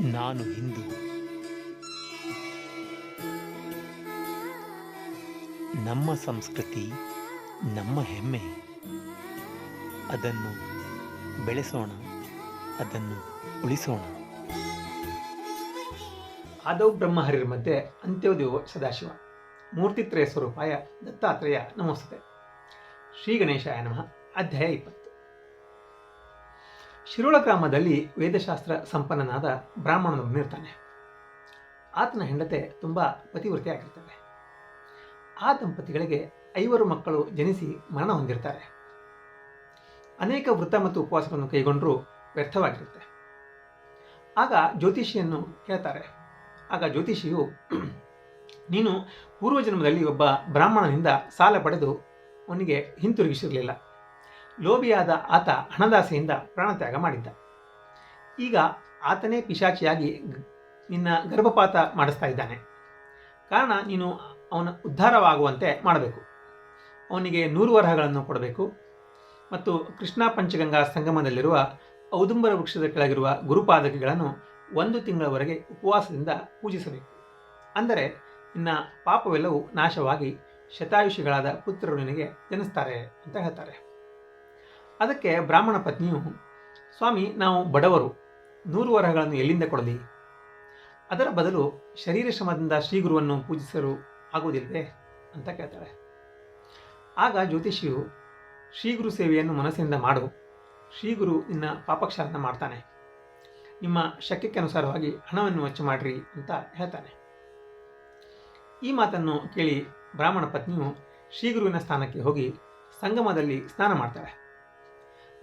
ನಾನು ಹಿಂದೂ. ನಮ್ಮ ಸಂಸ್ಕೃತಿ, ನಮ್ಮ ಹೆಮ್ಮೆ. ಅದನ್ನು ಬೆಳೆಸೋಣ, ಅದನ್ನು ಉಳಿಸೋಣ. ಆದೌ ಬ್ರಹ್ಮಹರಿರ ಮಧ್ಯೆ ಅಂತ್ಯೋದಯೋ ಸದಾಶಿವ. ಮೂರ್ತಿತ್ರಯ ಸ್ವರೂಪಾಯ ದತ್ತಾತ್ರೇಯ ನಮಸ್ತೆ ಶ್ರೀ ಗಣೇಶಾಯ ನಮಃ. ಅಧ್ಯಾಯ ಇಪ್ಪತ್ತು. ಶಿರೋಳ ಗ್ರಾಮದಲ್ಲಿ ವೇದಶಾಸ್ತ್ರ ಸಂಪನ್ನನಾದ ಬ್ರಾಹ್ಮಣನೊಬ್ಬನಿರ್ತಾನೆ ಆತನ ಹೆಂಡತೆ ತುಂಬ ಪತಿವ್ರತೆಯಾಗಿರ್ತಾಳೆ ಆ ದಂಪತಿಗಳಿಗೆ ಐವರು ಮಕ್ಕಳು ಜನಿಸಿ ಮರಣ ಹೊಂದಿರ್ತಾರೆ. ಅನೇಕ ವೃತ್ತ ಮತ್ತು ಉಪವಾಸಗಳನ್ನು ಕೈಗೊಂಡರೂ ವ್ಯರ್ಥವಾಗಿರುತ್ತೆ. ಆಗ ಜ್ಯೋತಿಷಿಯನ್ನು ಹೇಳ್ತಾರೆ ಆಗ ಜ್ಯೋತಿಷಿಯು, ನೀನು ಪೂರ್ವಜನ್ಮದಲ್ಲಿ ಒಬ್ಬ ಬ್ರಾಹ್ಮಣನಿಂದ ಸಾಲ ಪಡೆದು ಅವನಿಗೆ ಹಿಂತಿರುಗಿಸಿರಲಿಲ್ಲ. ಲೋಭಿಯಾದ ಆತ ಹಣದಾಸೆಯಿಂದ ಪ್ರಾಣತ್ಯಾಗ ಮಾಡಿದ್ದ. ಈಗ ಆತನೇ ಪಿಶಾಚಿಯಾಗಿ ನಿನ್ನ ಗರ್ಭಪಾತ ಮಾಡಿಸ್ತಾ ಇದ್ದಾನೆ. ಕಾರಣ ನೀನು ಅವನ ಉದ್ಧಾರವಾಗುವಂತೆ ಮಾಡಬೇಕು. ಅವನಿಗೆ ನೂರು ವರಹಗಳನ್ನು ಕೊಡಬೇಕು. ಮತ್ತು ಕೃಷ್ಣ ಪಂಚಗಂಗಾ ಸಂಗಮದಲ್ಲಿರುವ ಔದುಂಬರ ವೃಕ್ಷದ ಕೆಳಗಿರುವ ಗುರುಪಾದಕಗಳನ್ನು ಒಂದು ತಿಂಗಳವರೆಗೆ ಉಪವಾಸದಿಂದ ಪೂಜಿಸಬೇಕು. ಅಂದರೆ ನಿನ್ನ ಪಾಪವೆಲ್ಲವೂ ನಾಶವಾಗಿ ಶತಾಯುಷಿಗಳಾದ ಪುತ್ರರು ನಿನಗೆ ಜನಿಸ್ತಾರೆ ಅಂತ ಹೇಳ್ತಾರೆ. ಅದಕ್ಕೆ ಬ್ರಾಹ್ಮಣ ಪತ್ನಿಯು, ಸ್ವಾಮಿ, ನಾವು ಬಡವರು. ನೂರು ವರಹಗಳನ್ನು ಎಲ್ಲಿಂದ ಕೊಡಲಿ? ಅದರ ಬದಲು ಶರೀರ ಶ್ರಮದಿಂದ ಶ್ರೀಗುರುವನ್ನು ಪೂಜಿಸಲು ಆಗುವುದಿಲ್ಲವೇ? ಅಂತ ಕೇಳ್ತಾಳೆ. ಆಗ ಜ್ಯೋತಿಷಿಯು ಶ್ರೀಗುರು ಸೇವೆಯನ್ನು ಮನಸ್ಸಿನಿಂದ ಮಾಡು. ಶ್ರೀಗುರು ನಿನ್ನ ಪಾಪಕ್ಷಾರನ ಮಾಡ್ತಾನೆ. ನಿಮ್ಮ ಶಕ್ಯಕ್ಕೆ ಅನುಸಾರವಾಗಿ ಹಣವನ್ನು ವೆಚ್ಚ ಮಾಡಿರಿ ಅಂತ ಹೇಳ್ತಾನೆ. ಈ ಮಾತನ್ನು ಕೇಳಿ ಬ್ರಾಹ್ಮಣ ಪತ್ನಿಯು ಶ್ರೀಗುರುವಿನ ಸ್ಥಾನಕ್ಕೆ ಹೋಗಿ ಸಂಗಮದಲ್ಲಿ ಸ್ನಾನ ಮಾಡ್ತಾಳೆ.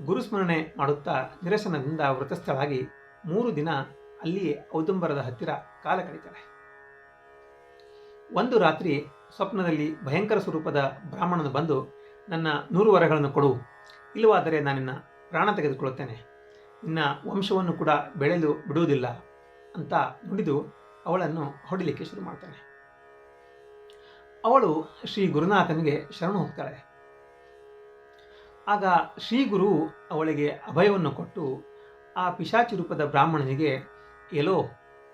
ಗುರುಸ್ಮರಣೆ ಮಾಡುತ್ತಾ ನಿರಸನದಿಂದ ವ್ರತಸ್ಥಳಾಗಿ ಮೂರು ದಿನ ಅಲ್ಲಿಯೇ ಔದುಂಬರದ ಹತ್ತಿರ ಕಾಲ ಕಳೀತಾರೆ ಒಂದು ರಾತ್ರಿ ಸ್ವಪ್ನದಲ್ಲಿ ಭಯಂಕರ ಸ್ವರೂಪದ ಬ್ರಾಹ್ಮಣನು ಬಂದು, ನನ್ನ ನೂರು ವರಗಳನ್ನು ಕೊಡು, ಇಲ್ಲವಾದರೆ ನಾನಿನ್ನ ಪ್ರಾಣ ತೆಗೆದುಕೊಳ್ಳುತ್ತೇನೆ. ನಿನ್ನ ವಂಶವನ್ನು ಕೂಡ ಬೆಳೆದು ಬಿಡುವುದಿಲ್ಲ ಅಂತ ನುಡಿದು ಅವಳನ್ನು ಹೊಡಿಲಿಕ್ಕೆ ಶುರು ಮಾಡ್ತಾನೆ ಅವಳು ಶ್ರೀ ಗುರುನಾಥನಿಗೆ ಶರಣು ಹೋಗ್ತಾಳೆ. ಆಗ ಶ್ರೀ ಗುರು ಅವಳಿಗೆ ಅಭಯವನ್ನು ಕೊಟ್ಟು ಆ ಪಿಶಾಚಿ ರೂಪದ ಬ್ರಾಹ್ಮಣನಿಗೆ, ಎಲ್ಲೋ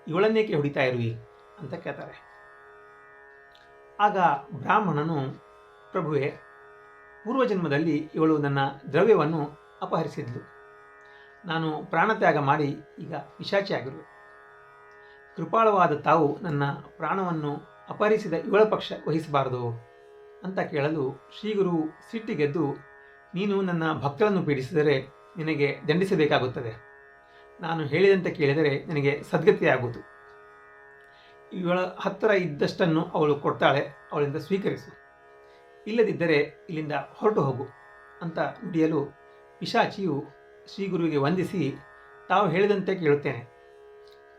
ಇವಳನ್ನೇಕೆ ಹೊಡಿತಾ ಇರುವಿ? ಅಂತ ಕೇಳ್ತಾರೆ. ಆಗ ಬ್ರಾಹ್ಮಣನು, ಪ್ರಭುವೆ, ಪೂರ್ವಜನ್ಮದಲ್ಲಿ ಇವಳು ನನ್ನ ದ್ರವ್ಯವನ್ನು ಅಪಹರಿಸಿದ್ಲು. ನಾನು ಪ್ರಾಣತ್ಯಾಗ ಮಾಡಿ ಈಗ ಪಿಶಾಚಿಯಾಗಿರು ಕೃಪಾಳವಾದ ತಾವು ನನ್ನ ಪ್ರಾಣವನ್ನು ಅಪಹರಿಸಿದ ಇವಳ ಪಕ್ಷ ವಹಿಸಬಾರದು ಅಂತ ಕೇಳಲು ಶ್ರೀಗುರು ಸಿಟ್ಟಿಗೆದ್ದು ನೀನು ನನ್ನ ಭಕ್ತರನ್ನು ಪೀಡಿಸಿದರೆ ನಿನಗೆ ದಂಡಿಸಬೇಕಾಗುತ್ತದೆ. ನಾನು ಹೇಳಿದಂತೆ ಕೇಳಿದರೆ ನಿನಗೆ ಸದ್ಗತಿಯಾಗುವುದು. ಇವಳ ಹತ್ತಿರ ಇದ್ದಷ್ಟನ್ನು ಅವಳು ಕೊಡ್ತಾಳೆ ಅವಳಿಂದ ಸ್ವೀಕರಿಸು. ಇಲ್ಲದಿದ್ದರೆ ಇಲ್ಲಿಂದ ಹೊರಟು ಹೋಗು ಅಂತ ನುಡಿಯಲು ಪಿಶಾಚಿಯು ಶ್ರೀಗುರುವಿಗೆ ವಂದಿಸಿ, ತಾವು ಹೇಳಿದಂತೆ ಕೇಳುತ್ತೇನೆ.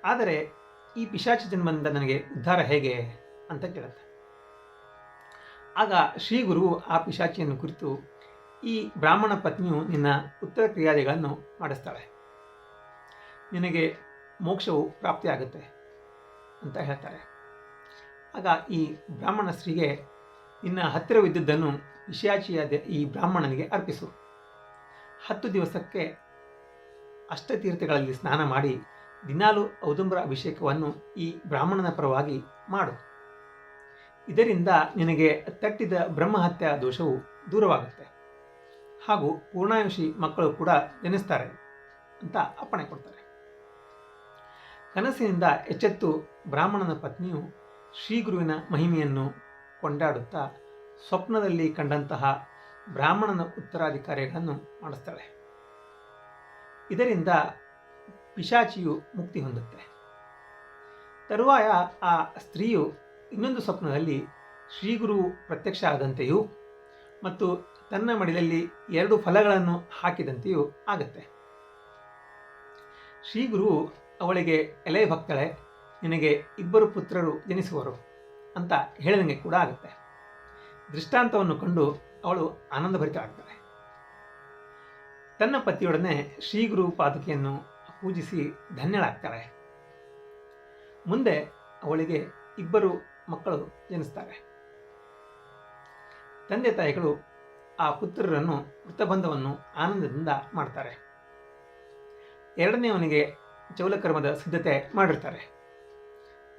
ಆದರೆ ಈ ಪಿಶಾಚಿ ಜನ್ಮದಿಂದ ನನಗೆ ಉದ್ಧಾರ ಹೇಗೆ ಅಂತ ಕೇಳುತ್ತೆ. ಆಗ ಶ್ರೀಗುರು ಆ ಪಿಶಾಚಿಯನ್ನು ಕುರಿತು ಈ ಬ್ರಾಹ್ಮಣ ಪತ್ನಿಯು ನಿನ್ನ ಉತ್ತರ ಕ್ರಿಯಾದಿಗಳನ್ನು ಮಾಡಿಸ್ತಾಳೆ. ನಿನಗೆ ಮೋಕ್ಷವು ಪ್ರಾಪ್ತಿಯಾಗುತ್ತೆ ಅಂತ ಹೇಳ್ತಾರೆ. ಆಗ ಈ ಬ್ರಾಹ್ಮಣ ಸ್ತ್ರೀಗೆ ನಿನ್ನ ಹತ್ತಿರವಿದ್ದುದನ್ನು ವಿಷಯಾಚಿಯಾದ ಈ ಬ್ರಾಹ್ಮಣನಿಗೆ ಅರ್ಪಿಸು. ಹತ್ತು ದಿವಸಕ್ಕೆ ಅಷ್ಟತೀರ್ಥಗಳಲ್ಲಿ ಸ್ನಾನ ಮಾಡಿ ದಿನಾಲು ಔದುಂಬರ ಅಭಿಷೇಕವನ್ನು ಈ ಬ್ರಾಹ್ಮಣನ ಪರವಾಗಿ ಮಾಡು. ಇದರಿಂದ ನಿನಗೆ ತಟ್ಟಿದ ಬ್ರಹ್ಮಹತ್ಯಾ ದೋಷವು ದೂರವಾಗುತ್ತೆ. ಹಾಗೂ ಪೂರ್ಣಾಯುಷಿ ಮಕ್ಕಳು ಕೂಡ ಜನಿಸ್ತಾರೆ ಅಂತ ಅಪ್ಪಣೆ ಕೊಡ್ತಾರೆ. ಕನಸಿನಿಂದ ಎಚ್ಚೆತ್ತು ಬ್ರಾಹ್ಮಣನ ಪತ್ನಿಯು ಶ್ರೀಗುರುವಿನ ಮಹಿಮೆಯನ್ನು ಕೊಂಡಾಡುತ್ತಾ ಸ್ವಪ್ನದಲ್ಲಿ ಕಂಡಂತಹ ಬ್ರಾಹ್ಮಣನ ಉತ್ತರಾಧಿಕಾರಿಗಳನ್ನು ಮಾಡಿಸ್ತಾಳೆ. ಇದರಿಂದ ಪಿಶಾಚಿಯು ಮುಕ್ತಿ ಹೊಂದುತ್ತೆ. ತರುವಾಯ ಆ ಸ್ತ್ರೀಯು ಇನ್ನೊಂದು ಸ್ವಪ್ನದಲ್ಲಿ ಶ್ರೀಗುರು ಪ್ರತ್ಯಕ್ಷ ಆದಂತೆಯೂ ಮತ್ತು ತನ್ನ ಮಡಿಲಲ್ಲಿ ಎರಡು ಫಲಗಳನ್ನು ಹಾಕಿದಂತೆಯೂ ಆಗತ್ತೆ. ಶ್ರೀಗುರು ಅವಳಿಗೆ, ಎಲೆ ಭಕ್ತಳೆ, ನಿನಗೆ ಇಬ್ಬರು ಪುತ್ರರು ಜನಿಸುವರು ಅಂತ ಹೇಳಿದಂಗೆ ಕೂಡ ಆಗುತ್ತೆ. ದೃಷ್ಟಾಂತವನ್ನು ಕಂಡು ಅವಳು ಆನಂದಭರಿತಳಾಗ್ತಾಳೆ ತನ್ನ ಪತಿಯೊಡನೆ ಶ್ರೀಗುರು ಪಾದುಕೆಯನ್ನು ಪೂಜಿಸಿ ಧನ್ಯಳಾಗ್ತಾಳೆ. ಮುಂದೆ ಅವಳಿಗೆ ಇಬ್ಬರು ಮಕ್ಕಳು ಜನಿಸ್ತಾರೆ. ತಂದೆ ತಾಯಿಗಳು ಆ ಪುತ್ರರನ್ನು ವೃತ್ತಬಂಧವನ್ನು ಆನಂದದಿಂದ ಮಾಡ್ತಾರೆ. ಎರಡನೆಯವನಿಗೆ ಚೌಲಕರ್ಮದ ಸಿದ್ಧತೆ ಮಾಡಿರ್ತಾರೆ.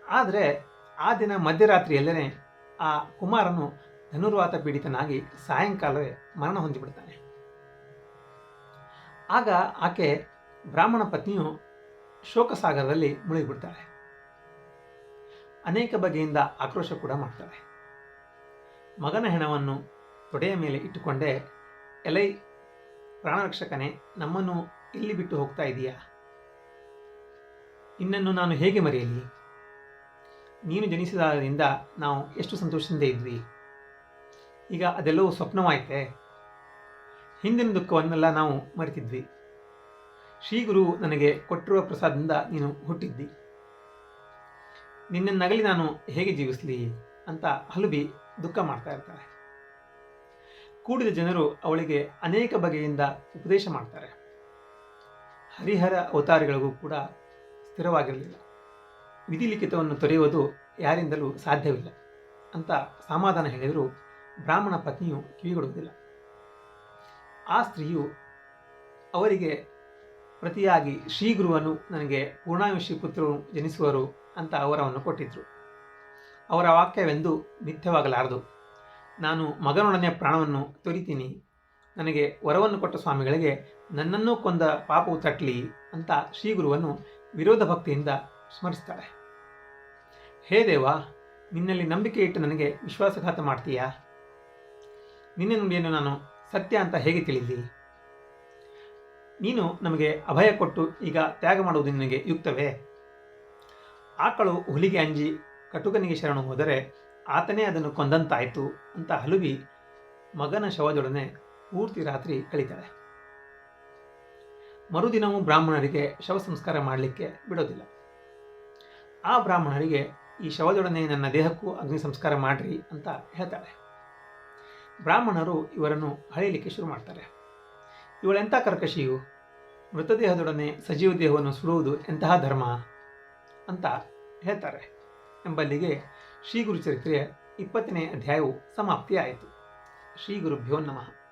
ಆದರೆ ಆ ದಿನ ಮಧ್ಯರಾತ್ರಿಯಲ್ಲೇ ಆ ಕುಮಾರನು ಧನುರ್ವಾತ ಪೀಡಿತನಾಗಿ ಸಾಯಂಕಾಲವೇ ಮರಣ ಹೊಂದಿಬಿಡ್ತಾನೆ. ಆಗ ಆಕೆ ಬ್ರಾಹ್ಮಣ ಪತ್ನಿಯು ಶೋಕಸಾಗರದಲ್ಲಿ ಮುಳುಗಿಬಿಡ್ತಾಳೆ ಅನೇಕ ಬಗೆಯಿಂದ ಆಕ್ರೋಶ ಕೂಡ ಮಾಡ್ತಾಳೆ ಮಗನ ಹೆಣವನ್ನು ತೊಡೆಯ ಮೇಲೆ ಇಟ್ಟುಕೊಂಡೆ, ಎಲೈ, ಪ್ರಾಣರಕ್ಷಕನೇ, ನಮ್ಮನ್ನು ಇಲ್ಲಿ ಬಿಟ್ಟು ಹೋಗ್ತಾ ಇದೀಯಾ? ನಿನ್ನನ್ನು ನಾನು ಹೇಗೆ ಮರೆಯಲಿ? ನೀನು ಜನಿಸಿದಾಗದಿಂದ ನಾವು ಎಷ್ಟು ಸಂತೋಷದಿಂದ ಇದ್ವಿ. ಈಗ ಅದೆಲ್ಲವೂ ಸ್ವಪ್ನವಾಯಿತೆ? ಹಿಂದಿನ ದುಃಖವನ್ನೆಲ್ಲ ನಾವು ಮರೆತಿದ್ವಿ. ಶ್ರೀಗುರು ನನಗೆ ಕೊಟ್ಟಿರುವ ಪ್ರಸಾದದಿಂದ ನೀನು ಹುಟ್ಟಿದ್ದಿ. ನಿನ್ನ ನಗಲಿ ನಾನು ಹೇಗೆ ಜೀವಿಸಲಿ? ಅಂತ ಹಲುಬಿ ದುಃಖ ಮಾಡ್ತಾ ಇರ್ತಾರೆ ಕೂಡಿದ ಜನರು ಅವಳಿಗೆ ಅನೇಕ ಬಗೆಯಿಂದ ಉಪದೇಶ ಮಾಡ್ತಾರೆ. ಹರಿಹರ ಅವತಾರಿಗಳಿಗೂ ಕೂಡ ಸ್ಥಿರವಾಗಿರಲಿಲ್ಲ. ವಿಧಿಲಿಖಿತವನ್ನು ತೊರೆಯುವುದು ಯಾರಿಂದಲೂ ಸಾಧ್ಯವಿಲ್ಲ ಅಂತ ಸಮಾಧಾನ ಹೇಳಿದರೂ ಬ್ರಾಹ್ಮಣ ಪತ್ನಿಯು ಕಿವಿಗೊಡುವುದಿಲ್ಲ. ಆ ಸ್ತ್ರೀಯು ಅವರಿಗೆ ಪ್ರತಿಯಾಗಿ ಶ್ರೀಗುರುವನು ನನಗೆ ಪೂರ್ಣಾಯುಷಿ ಪುತ್ರರು ಜನಿಸುವರು ಅಂತ ಅವರವನ್ನು ಕೊಟ್ಟಿದ್ದರು ಅವರ ವಾಕ್ಯವೆಂದು ಮಿಥ್ಯವಾಗಲಾರದು ನಾನು ಮಗನೊಡನೆ ಪ್ರಾಣವನ್ನು ತೊರಿತೀನಿ. ನನಗೆ ವರವನ್ನು ಕೊಟ್ಟ ಸ್ವಾಮಿಗಳಿಗೆ ನನ್ನನ್ನು ಕೊಂದ ಪಾಪವು ತಟ್ಟಲಿ ಅಂತ ಶ್ರೀಗುರುವನ್ನು ವಿರೋಧ ಭಕ್ತಿಯಿಂದ ಸ್ಮರಿಸ್ತಾಳೆ. ಹೇ ದೇವ, ನಿನ್ನಲ್ಲಿ ನಂಬಿಕೆ ಇಟ್ಟು ನನಗೆ ವಿಶ್ವಾಸಘಾತ ಮಾಡ್ತೀಯಾ? ನಿನ್ನ ನುಡಿಯನ್ನು ನಾನು ಸತ್ಯ ಅಂತ ಹೇಗೆ ತಿಳಿದಿ? ನೀನು ನಮಗೆ ಅಭಯ ಕೊಟ್ಟು ಈಗ ತ್ಯಾಗ ಮಾಡುವುದು ನಿನಗೆ ಯುಕ್ತವೇ? ಆಕಳು ಹುಲಿಗೆ ಅಂಜಿ ಕಟುಕನಿಗೆ ಶರಣು ಹೋದರೆ ಆತನೇ ಅದನ್ನು ಕೊಂದಂತಾಯಿತು ಅಂತ ಹಲುಬಿ ಮಗನ ಶವದೊಡನೆ ಪೂರ್ತಿ ರಾತ್ರಿ ಕಳೀತಾಳೆ. ಮರುದಿನವೂ ಬ್ರಾಹ್ಮಣರಿಗೆ ಶವ ಸಂಸ್ಕಾರ ಮಾಡಲಿಕ್ಕೆ ಬಿಡೋದಿಲ್ಲ. ಆ ಬ್ರಾಹ್ಮಣರಿಗೆ ಈ ಶವದೊಡನೆ ನನ್ನ ದೇಹಕ್ಕೂ ಅಗ್ನಿ ಸಂಸ್ಕಾರ ಮಾಡ್ರಿ ಅಂತ ಹೇಳ್ತಾಳೆ. ಬ್ರಾಹ್ಮಣರು ಇವರನ್ನು ಹಳೆಯಲಿಕ್ಕೆ ಶುರು ಮಾಡ್ತಾರೆ. ಇವಳೆಂಥ ಕರ್ಕಶಿಯು? ಮೃತದೇಹದೊಡನೆ ಸಜೀವ ದೇಹವನ್ನು ಸುಡುವುದು ಎಂತಹ ಧರ್ಮ? ಅಂತ ಹೇಳ್ತಾರೆ. ಎಂಬಲ್ಲಿಗೆ ಶ್ರೀ ಗುರುಚರಿತ್ರೆಯ ಇಪ್ಪತ್ತನೇ ಅಧ್ಯಾಯವು ಸಮಾಪ್ತಿಯಾಯಿತು. ಶ್ರೀ ಗುರುಭ್ಯೋ ನಮಃ.